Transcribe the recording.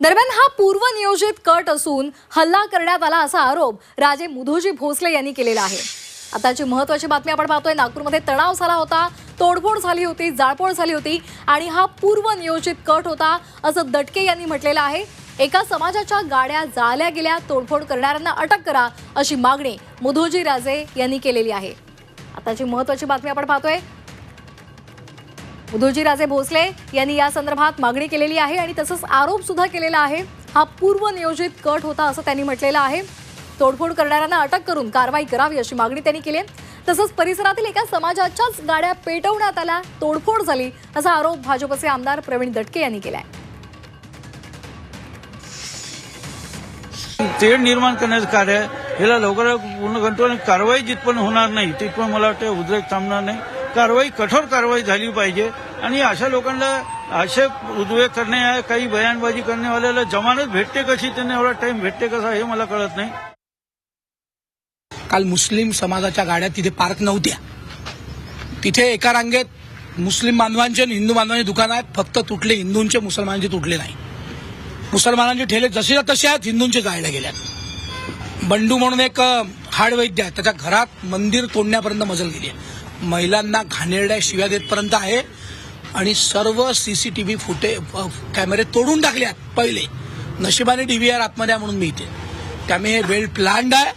दरम्यान हा पूर्वनियोजित कट असून हल्ला करण्यात आला असा आरोप राजे मुधोजी भोसले यांनी केलेला आहे. आताची महत्वाची बातमी आपण पाहतोय नागपूरमध्ये तणाव झाला होता तोडफोड झाली होती जाळपोळ झाली होती आणि हा पूर्वनियोजित कट होता असं दटके यांनी म्हटलेलं आहे. एका समाजाच्या गाड्या जाळल्या गेल्या तोडफोड करणाऱ्यांना अटक करा अशी मागणी मुधोजी राजे यांनी केलेली आहे. आताची महत्वाची बातमी आपण पाहतोय उद्धवजीराजे भोसले यांनी या संदर्भात मागणी केलेली आहे आणि तसंच आरोप सुद्धा केलेला आहे. हा पूर्वनियोजित कट होता असं त्यांनी म्हटलेलं आहे. तोडफोड करणाऱ्यांना अटक करून कारवाई करावी अशी मागणी त्यांनी केली आहे. तसंच परिसरातील एका समाजाच्याच गाड्या पेटवण्यात आल्या तोडफोड झाली असा आरोप भाजपचे आमदार प्रवीण दटके यांनी केलाय. तेढ निर्माण करण्याचं कार्य ह्याला लवकरात पूर्ण करतो आणि कारवाई जिथपर्यंत होणार नाही तिथपर्यंत मला वाटतं उद्रेक थांबणार नाही. कारवाई कठोर कारवाई झाली पाहिजे. आणि अशा लोकांना असे उद्वेग करणे काही बयानबाजी करण्यावाल्याला जमानत भेटते कशी त्यांना एवढा टाइम भेटते कसा हे मला कळत नाही. काल मुस्लिम समाजाच्या गाड्या तिथे पार्क नव्हत्या. तिथे एका रांगेत मुस्लिम बांधवांचे आणि हिंदू बांधवांचे दुकान आहेत फक्त तुटले हिंदूंचे मुसलमानांचे तुटले नाही. मुसलमानांचे ठेले जसे तसे आहेत हिंदूंचे जायला गेल्यात. बंडू म्हणून एक हाड वैद्य आहे. त्याच्या घरात मंदिर तोडण्यापर्यंत मजल गेली आहे. महिलांना घाणेरड्या शिव्या देतपर्यंत आहे. आणि सर्व सीसीटीव्ही फुटे कॅमेरे तोडून टाकले आहेत पहिले. नशिबाने डीव्हीआर आतमध्ये म्हणून मी इथे. त्यामुळे हे वेल प्लॅन्ड आहे.